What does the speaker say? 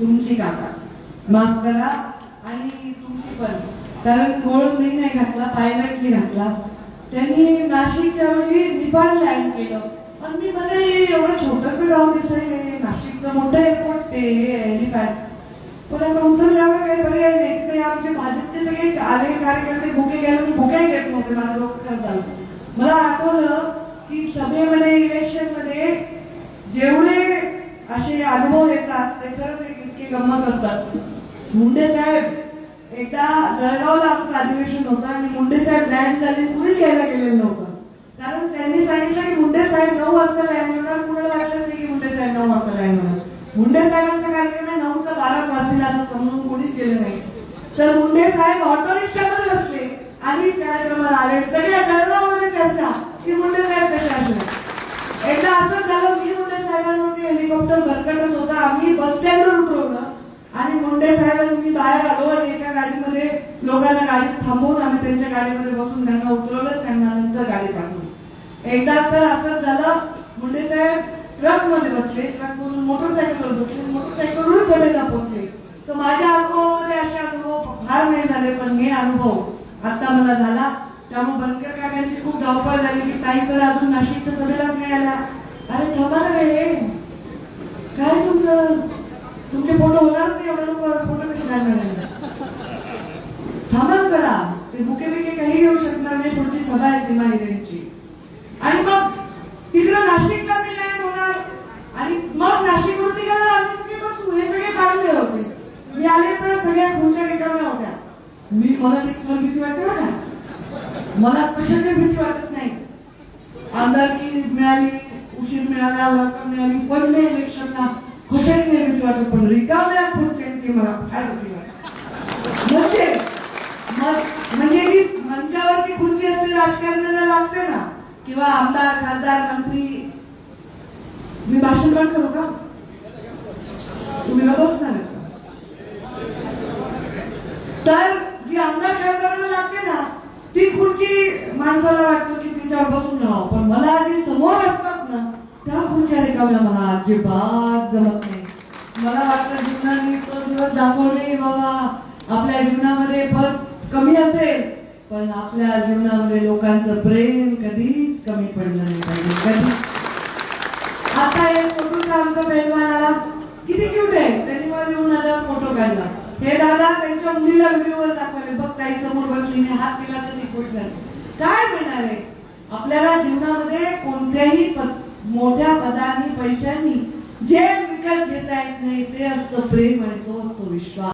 तुमची काका माफ करा आणि तुमची पण. कारण कोळंबी नाही घातला पायलटली घातला. त्यांनी नाशिकच्या वेळी निपाळ लँड केलं. पण मी मला एवढं छोटस गाव दिसायले नाशिकचं मोठं एअरपोर्ट ते हेलिपॅड पण आता काही पर्याय नाही. ते आमचे भाजपचे सगळे आले कार्यकर्ते भुके घालून भुके घेत नव्हते मला लोक खराब झालं मला आठवलं की सभेमध्ये इलेक्शनमध्ये जेवढे असे अनुभव येतात ते खरंच इतके गंमत असतात. मुंडे साहेब एकदा जळगावला आमचं अधिवेशन होतं आणि मुंडे साहेब लँड झाले कुणीच यायला गेलेलं नव्हतं. कारण त्यांनी सांगितलं की मुंडे साहेब नऊ वाजता लँड होणार कुणाला वाटलंच नाही की मुंडे साहेब नऊ वाजता लँड होणार. मुंडे साहेबांचा कार्यक्रम आहे नऊचा बाराच वाजतील असं समजून कोणीच गेलं नाही. तर मुंडे साहेब ऑटो रिक्षामध्ये बसले आणि कार्यक्रमाला आले. सगळ्या जळगावमध्ये चर्चा की मुंडे साहेब कसे असले बस स्टँडवर उतरवलं आणि मुंडे साहेबांनी बाहेर आलो आणि एका गाडीमध्ये लोकांना गाडीत थांबवून आम्ही त्यांच्या गाडीमध्ये बसून त्यांना उतरवलं त्यांना नंतर गाडी पाठवली. एकदा तर असं झालं मुंडे साहेब ट्रकमध्ये बसले ट्रक मधून मोटरसायकलवर बसले मोटरसायकलवरून जमेला पोहोचले. तर माझ्या अनुभवामध्ये असे अनुभव फार नाही झाले पण हे अनुभव आता मला झाला. त्यामुळे बनकर काकांची खूप धावपळ झाली की काही तर अजून नाशिकच्या सभेलाच नाही आल्या. अरे थांबा ना रे. काय तुमचं? तुमचे फोटो होणारच नाही एवढं लोक फोटो कसे काढणार थांबा करा ते बुके बिके काही घेऊ शकणार नाही पुढची सभा आहे सीमा हिरेंची आणि मग तिकडं नाशिकला मी लँड होणार? आणि मग नाशिकवरून निघाला आम्ही बसू हे सगळे काढले होते. मी आले तर सगळ्या खुर्च्या रिकाम्या होत्या. मी मला त्याची फार भीती वाटते ना मला कशाची भीती वाटत नाही? आमदारकी मिळाली मिळाला लवकर मिळाली पडले इलेक्शनला कशाची नेहमीच वाटत पण रिकाम्या खुर्च्यांची मला फार भीती म्हणजे म्हणजे जी मंचावरची खुर्ची असते राजकारणाला लागते ना. किंवा आमदार खासदार मंत्री. मी भाषण पण करू का? तुम्ही का बसणार तर जी आमदार खासदाराला लागते ना ती खुर्ची माणसाला वाटतं की तिच्यावर बसून राहावं. पण मला जी समोर असतात ना रिकाम्या मला अजिबात जमत नाही मला वाटतं जीवनाने तो दिवस दाखवले बाबा आपल्या जीवनामध्ये पद कमी असेल पण आपल्या जीवनामध्ये लोकांचं प्रेम कधीच कमी पडलं नाही पाहिजे. कधी? आता हे फोटोचा आमचा पहिलवान आला? किती क्यूट आहे त्यांनी मला येऊन आल्यावर फोटो काढला? हे दादा त्यांच्या मुलीला व्हिडिओवर दाखवले. बघ ताई समोर बसली हात दिला तर ती खुश झाली. काय मिळणार आहे आपल्याला जीवनामध्ये कोणत्याही पद- मोठ्या पदानी पैशानी जे विकत घेता येत नाही ते असतं प्रेम आणि तो असतो विश्वास.